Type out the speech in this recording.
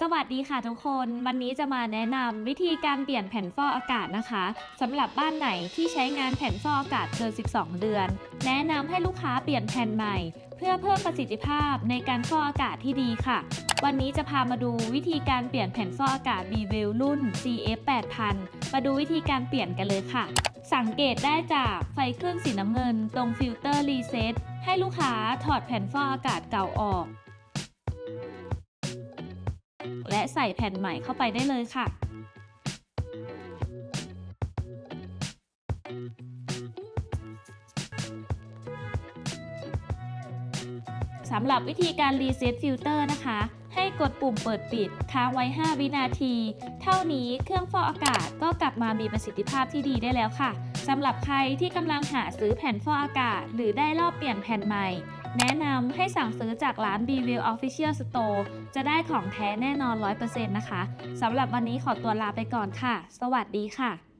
สวัสดีค่ะทุกคนวันนี้จะมาแนะนำวิธีการเปลี่ยนแผ่นฟอกอากาศนะคะสำหรับบ้านไหนที่ใช้งานแผ่นฟอกอากาศเกิน 12 เดือน แนะนำให้ลูกค้าเปลี่ยนแผ่นใหม่ เพื่อเพิ่มประสิทธิภาพในการฟอกอากาศที่ดีค่ะ วันนี้จะพามาดูวิธีการเปลี่ยนแผ่นฟอกอากาศ b w e l รุ่น CF 8000มาดูวิธีการเปลี่ยนกันเลยค่ะ สังเกตได้จากไฟขึ้นสีน้ำเงิน ตรงฟิลเตอร์รีเซ็ตให้ลูกค้าถอดแผ่นฟอกอากาศเก่าออก และใส่แผ่นใหม่เข้าไปได้เลยค่ะ สำหรับวิธีการรีเซ็ตฟิลเตอร์นะคะ ให้กดปุ่มเปิดปิดค้างไว้ 5 วินาที เท่านี้เครื่องฟอกอากาศก็กลับมามีประสิทธิภาพที่ดีได้แล้วค่ะสำหรับใครที่กำลังหาซื้อแผ่นฟอกอากาศ หรือได้รอบเปลี่ยนแผ่นใหม่ แนะนำให้สั่งซื้อจากร้าน b v i l Official Store จะได้ของแท้แน่นอน 100%นะคะสำหรับวันนี้ขอตัวลาไปก่อนค่ะ สวัสดีค่ะ